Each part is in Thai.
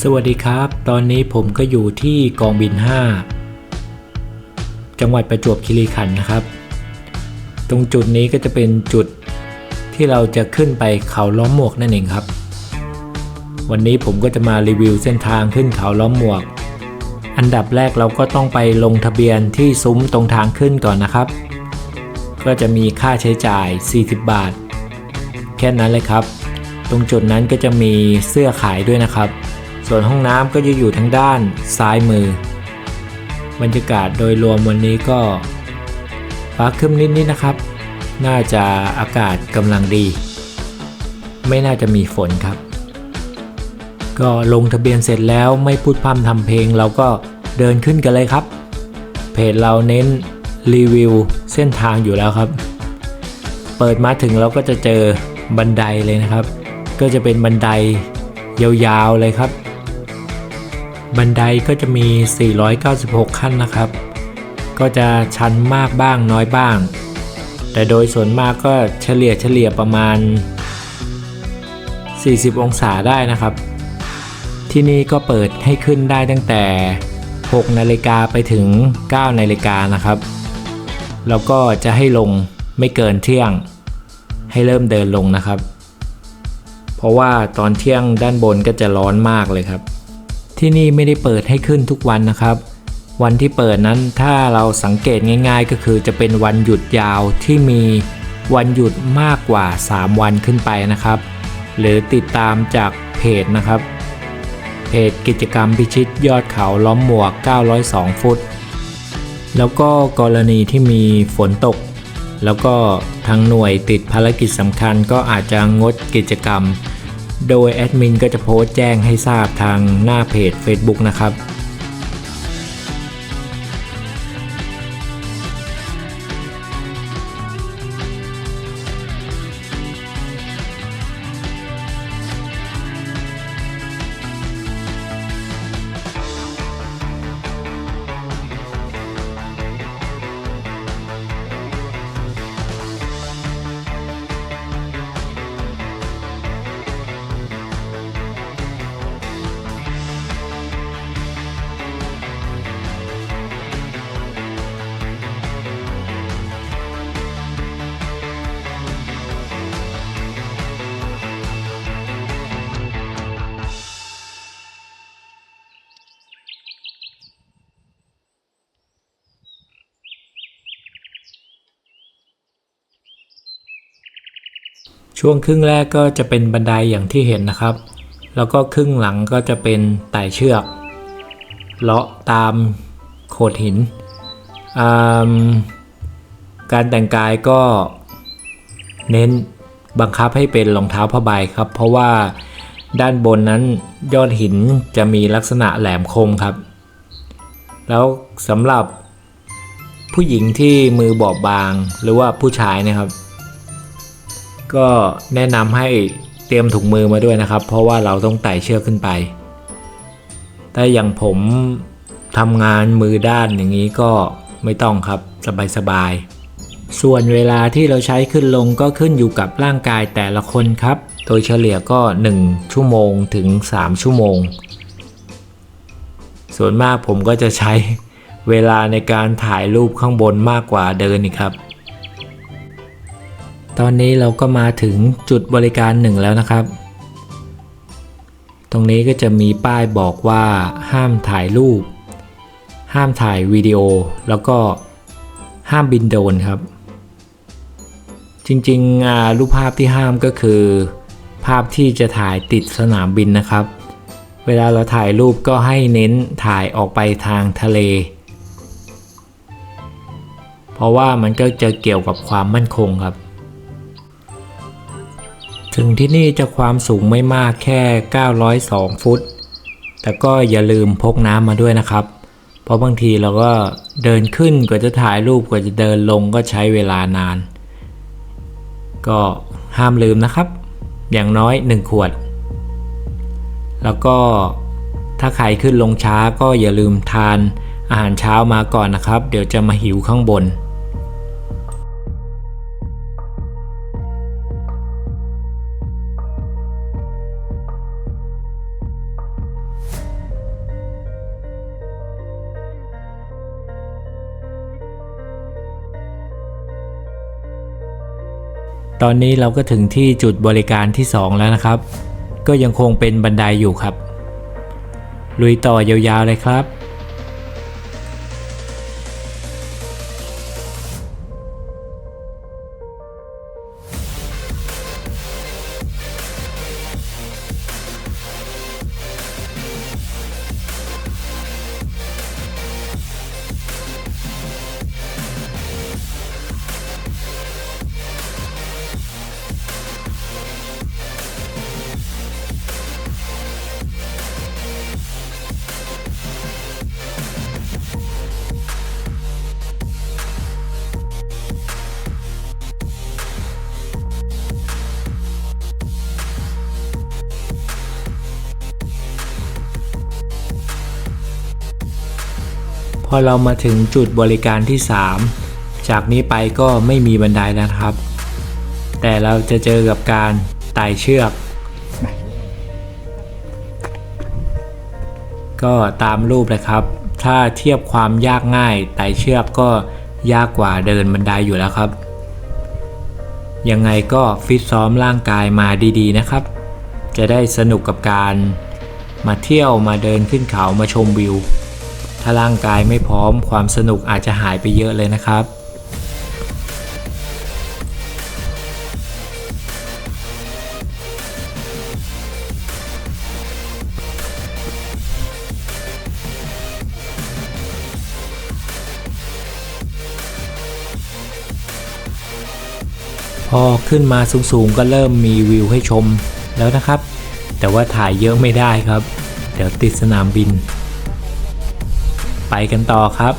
สวัสดีครับ ตอนนี้ผมก็อยู่ที่กองบิน 5 จังหวัดประจวบคีรีขันธ์นะครับ ตรงจุดนี้ก็จะเป็นจุดที่เราจะขึ้นไปเขาล้อมหมวกนั่นเองครับ วันนี้ผมก็จะมารีวิวเส้นทางขึ้นเขาล้อมหมวก อันดับแรกเราก็ต้องไปลงทะเบียนที่ซุ้มตรงทางขึ้นก่อนนะครับ ก็จะมีค่าใช้จ่าย 40 บาท แค่นั้นเลยครับ ตรงจุดนั้นก็จะมีเสื้อขายด้วยนะครับ ส่วนห้องน้ำก็จะอยู่ทางด้านซ้ายมือ บรรยากาศโดยรวมวันนี้ก็ฟ้าครึ้มนิดๆนะครับ น่าจะอากาศกำลังดี ไม่น่าจะมีฝนครับ ก็ลงทะเบียนเสร็จแล้วไม่พูดพร่ำทำเพลงเราก็เดินขึ้นกันเลยครับ เพจเราเน้นรีวิวเส้นทางอยู่แล้วครับ เปิดมาถึงเราก็จะเจอบันไดเลยนะครับ ก็จะเป็นบันไดยาวๆเลยครับ บันไดก็จะมี 496 ขั้นนะครับ ก็จะชันมากบ้างน้อยบ้าง แต่โดยส่วนมากก็เฉลี่ยเฉลี่ยประมาณ 40 องศาได้นะครับ ที่นี่ก็เปิดให้ขึ้นได้ตั้งแต่ 6 นาฬิกาไปถึง 9 นาฬิกานะครับ แล้วก็จะให้ลงไม่เกินเที่ยง ให้เริ่มเดินลงนะครับ เพราะว่าตอนเที่ยงด้านบนก็จะร้อนมากเลยครับ ที่นี่ไม่ได้เปิดให้ขึ้นทุกวันนะครับ วันที่เปิดนั้นถ้าเราสังเกตง่าย ๆ ก็คือจะเป็นวันหยุดยาวที่มีวันหยุดมากกว่า 3 วันขึ้นไปนะครับ หรือติดตามจากเพจนะครับ เพจกิจกรรมพิชิตยอดเขาล้อมหมวก 902 ฟุต แล้วก็กรณีที่มีฝนตก แล้วก็ทางหน่วยติดภารกิจสำคัญก็อาจจะงดกิจกรรม โดยแอดมินก็จะโพสต์แจ้งให้ทราบทางหน้าเพจ Facebook นะครับ ช่วงครึ่งแรกก็จะเป็นบันไดอย่างที่เห็นนะครับ แล้วก็ครึ่งหลังก็จะเป็นไต่เชือกเลาะตามโขดหิน การแต่งกายก็เน้นบังคับให้เป็นรองเท้าผ้าใบครับ เพราะว่าด้านบนนั้นยอดหินจะมีลักษณะแหลมคมครับ แล้วสำหรับผู้หญิงที่มือบอบบางหรือว่าผู้ชายนะครับ ก็แนะนำให้เตรียมถุงมือมาด้วยนะครับ เพราะว่าเราต้องไต่เชือกขึ้นไป แต่อย่างผมทำงานมือด้านอย่างนี้ก็ไม่ต้องครับสบายๆส่วนเวลาที่เราใช้ขึ้นลงก็ขึ้นอยู่กับร่างกายแต่ละคนครับ โดยเฉลี่ยก็ 1 ชั่วโมงถึง 3 ชั่วโมง ส่วนมากผมก็จะใช้เวลาในการถ่ายรูปข้างบนมากกว่าเดินนี่ครับ ตอนนี้เราก็มาถึงจุดบริการหนึ่งแล้วนะครับ ตรงนี้ก็จะมีป้ายบอกว่าห้ามถ่ายรูป ห้ามถ่ายวิดีโอ แล้วก็ห้ามบินโดรนครับ จริงๆรูปภาพที่ห้ามก็คือ ภาพที่จะถ่ายติดสนามบินนะครับ เวลาเราถ่ายรูปก็ให้เน้นถ่ายออกไปทางทะเล เพราะว่ามันก็จะเกี่ยวกับความมั่นคงครับ ถึงที่นี่จะความสูงไม่มากแค่ 902 ฟุต แต่ก็อย่าลืมพกน้ำมาด้วยนะครับ เพราะบางทีเราก็เดินขึ้นกว่าจะถ่ายรูปกว่าจะเดินลงก็ใช้เวลานาน ก็ห้ามลืมนะครับ อย่างน้อย 1 ขวด แล้วก็ถ้าใครขึ้นลงช้าก็อย่าลืมทานอาหารเช้ามาก่อนนะครับ เดี๋ยวจะมาหิวข้างบน ตอนนี้เราก็ถึงที่จุดบริการที่ 2 แล้วนะครับ ก็ยังคงเป็นบันไดอยู่ครับ ลุยต่อยาวๆเลยครับ อเรามาถึงจุดบริการที่ 3 จากนี้ไปก็ไม่มีบันไดแล้วนะครับ แต่เราจะเจอกับการไต่เชือก ก็ตามรูปเลยครับ ถ้าเทียบความยากง่ายไต่เชือกก็ยากกว่าเดินบันไดอยู่แล้วครับ ยังไงก็ฟิตซ้อมร่างกายมาดีๆนะครับ จะได้สนุกกับการมาเที่ยวมาเดินขึ้นเขามาชมวิว ถ้าร่างกายไม่พร้อมความสนุกอาจจะหายไปเยอะเลยนะครับพอขึ้นมาสูงๆก็เริ่มมีวิวให้ชมแล้วนะครับ แต่ว่าถ่ายเยอะไม่ได้ครับ เดี๋ยวติดสนามบิน ไปกันต่อครับ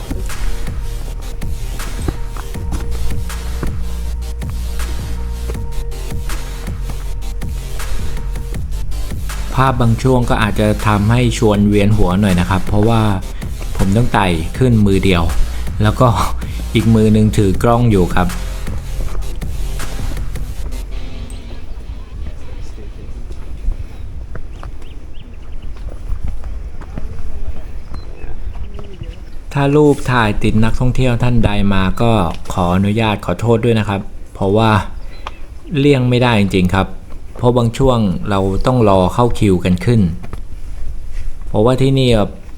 ภาพบางช่วงก็อาจจะทำให้ชวนเวียนหัวหน่อยนะครับ เพราะว่าผมต้องไต่ขึ้นมือเดียว แล้วก็อีกมือหนึ่งถือกล้องอยู่ครับ ถ้ารูปถ่ายติดนักท่องเที่ยวท่านใดมาก็ขออนุญาตขอโทษด้วยนะครับ เพราะว่าเลี่ยงไม่ได้จริงๆครับ เพราะบางช่วงเราต้องรอเข้าคิวกันขึ้น เพราะว่าที่นี่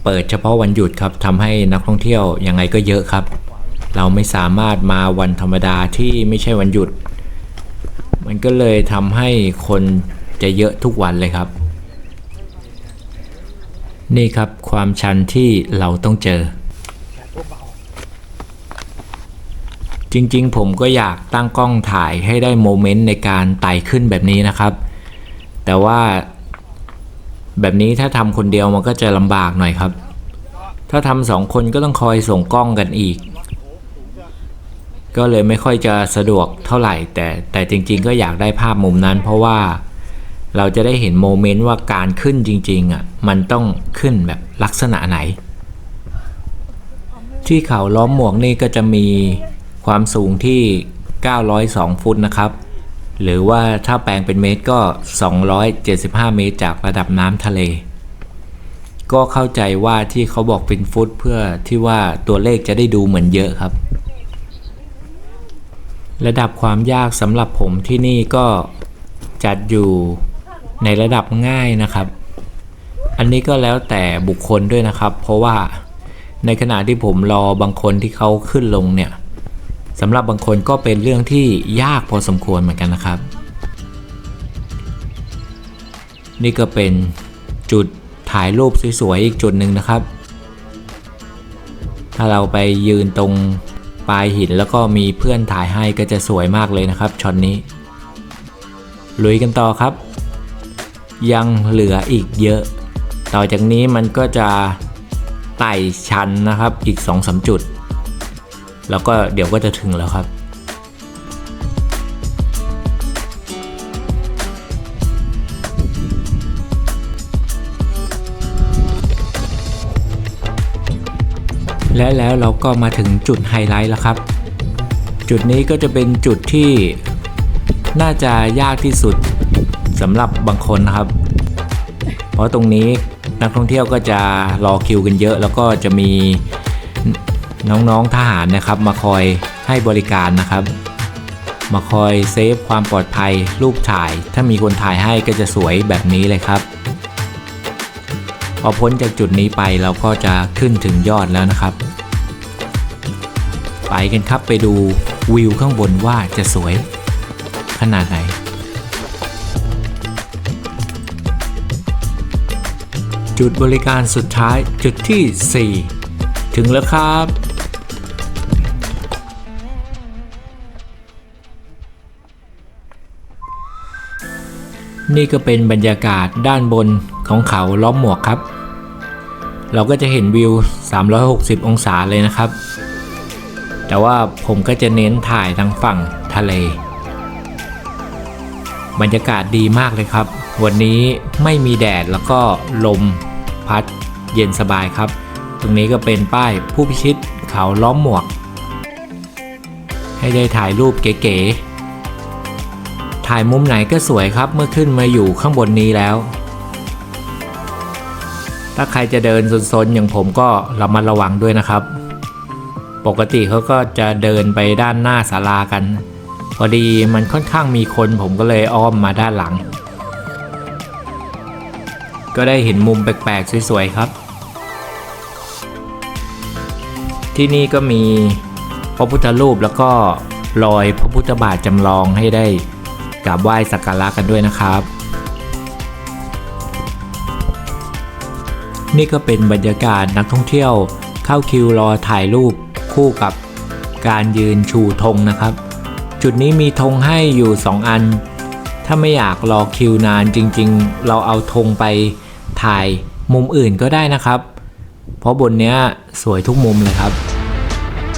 เปิดเฉพาะวันหยุดครับทำให้นักท่องเที่ยวยังไงก็เยอะครับ เราไม่สามารถมาวันธรรมดาที่ไม่ใช่วันหยุด มันก็เลยทำให้คนจะเยอะทุกวันเลยครับ นี่ครับความชันที่เราต้องเจอ จริงๆ ผมก็อยากตั้งกล้องถ่ายให้ได้โมเมนต์ในการไต่ขึ้นแบบนี้นะครับ แต่ว่าแบบนี้ถ้าทำคนเดียวมันก็จะลำบากหน่อยครับ ถ้าทำสองคนก็ต้องคอยส่งกล้องกันอีก ก็เลยไม่ค่อยจะสะดวกเท่าไหร่ แต่แต่จริงๆ ก็อยากได้ภาพมุมนั้น เพราะว่าเราจะได้เห็นโมเมนต์ว่าการขึ้นจริงๆอะมันต้องขึ้นแบบลักษณะไหน ที่เขาล้อมหมวกนี่ก็จะมี ความสูงที่ 902 ฟุตนะครับ หรือว่าถ้าแปลงเป็นเมตรก็ 275 เมตรจากระดับน้ำทะเล ก็เข้าใจว่าที่เขาบอกเป็นฟุตเพื่อที่ว่าตัวเลขจะได้ดูเหมือนเยอะครับ ระดับความยากสำหรับผมที่นี่ก็จัดอยู่ในระดับง่ายนะครับ อันนี้ก็แล้วแต่บุคคลด้วยนะครับ เพราะว่าในขณะที่ผมรอบางคนที่เขาขึ้นลงเนี่ย สำหรับบางคนก็เป็นเรื่องที่ยากพอสมควรเหมือนกันนะครับ นี่ก็เป็นจุดถ่ายรูปสวยๆอีกจุดหนึ่งนะครับ ถ้าเราไปยืนตรงปลายหินแล้วก็มีเพื่อนถ่ายให้ก็จะสวยมากเลยนะครับช็อตนี้ลุยกันต่อครับ ยังเหลืออีกเยอะ ต่อจากนี้มันก็จะไต่ชันนะครับอีก2-3จุด แล้วก็เดี๋ยวก็จะถึงแล้วครับและแล้วเราก็มาถึงจุดไฮไลท์แล้วครับ จุดนี้ก็จะเป็นจุดที่น่าจะยากที่สุดสำหรับบางคนนะครับ เพราะตรงนี้นักท่องเที่ยวก็จะรอคิวกันเยอะ แล้วก็จะมี น้องๆทหารนะครับ มาคอยให้บริการนะครับ มาคอยเซฟความปลอดภัยรูปถ่าย ถ้ามีคนถ่ายให้ก็จะสวยแบบนี้เลยครับ พอพ้นจากจุดนี้ไปเราก็จะขึ้นถึงยอดแล้วนะครับ ไปกันครับไปดูวิวข้างบนว่าจะสวยขนาดไหนจุดบริการสุดท้ายจุดที่ 4 ถึงแล้วครับ นี่ก็เป็นบรรยากาศด้านบนของเขาล้อมหมวกครับ เราก็จะเห็นวิว 360 องศาเลยนะครับ แต่ว่าผมก็จะเน้นถ่ายทางฝั่งทะเล บรรยากาศดีมากเลยครับ วันนี้ไม่มีแดดแล้วก็ลมพัดเย็นสบายครับ รงนี้ก็เป็นป้ายผู้พิชิตเขาล้อมหมวก ให้ได้ถ่ายรูปเก๋ๆ ถ่ายมุมไหนก็สวยครับเมื่อขึ้นมาอยู่ข้างบนนี้แล้ว ถ้าใครจะเดินซนๆอย่างผมก็ระมัดระวังด้วยนะครับ ปกติเขาก็จะเดินไปด้านหน้าศาลากัน พอดีมันค่อนข้างมีคนผมก็เลยอ้อมมาด้านหลังก็ได้เห็นมุมแปลกๆ สวย ๆ ครับ ที่นี่ก็มีพระพุทธรูปแล้วก็รอยพระพุทธบาทจำลองให้ได้กราบไหว้สักการะกันด้วยนะครับ นี่ก็เป็นบรรยากาศนักท่องเที่ยวเข้าคิวรอถ่ายรูปคู่กับการยืนชูธงนะครับ จุดนี้มีธงให้อยู่ 2 อัน ถ้าไม่อยากรอคิวนานจริงๆ เราเอาธงไปถ่ายมุมอื่นก็ได้นะครับ ราะบนเนี้ยสวยทุกมุมเลยครับ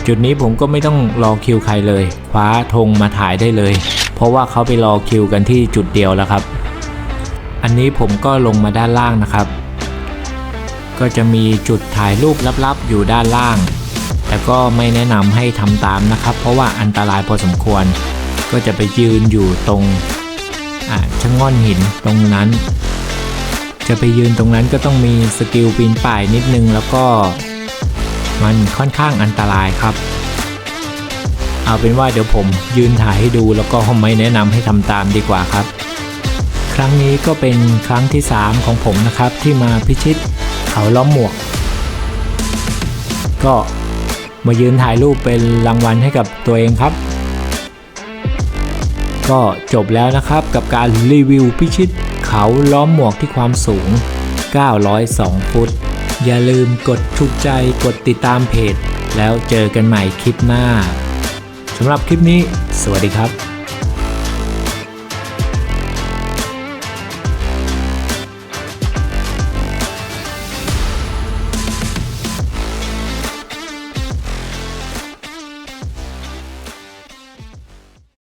จุดนี้ผมก็ไม่ต้องรอคิวใครเลย คว้าธงมาถ่ายได้เลย เพราะว่าเขาไปรอคิวกันที่จุดเดียวแล้วครับ อันนี้ผมก็ลงมาด้านล่างนะครับ ก็จะมีจุดถ่ายรูปลับๆ อยู่ด้านล่าง แต่ก็ไม่แนะนำให้ทำตามนะครับ เพราะว่าอันตรายพอสมควร ก็จะไปยืนอยู่ตรงอ่าชะง่อนหินตรงนั้น จะไปยืนตรงนั้นก็ต้องมีสกิลปีนป่ายนิดนึงแล้วก็มันค่อนข้างอันตรายครับ เอาเป็นว่าเดี๋ยวผมยืนถ่ายให้ดูแล้วก็ไม่แนะนำให้ทำตามดีกว่าครับ ครั้งนี้ก็เป็นครั้งที่ 3 ของผมนะครับที่มาพิชิตเขาล้อมหมวก ก็มายืนถ่ายรูปเป็นรางวัลให้กับตัวเองครับ ก็จบแล้วนะครับกับการรีวิวพิชิต เขาล้อมหมวกที่ความสูง 902 ฟุต อย่าลืมกดถูกใจกดติดตามเพจ แล้วเจอกันใหม่คลิปหน้าสำหรับคลิปนี้ สวัสดีครับ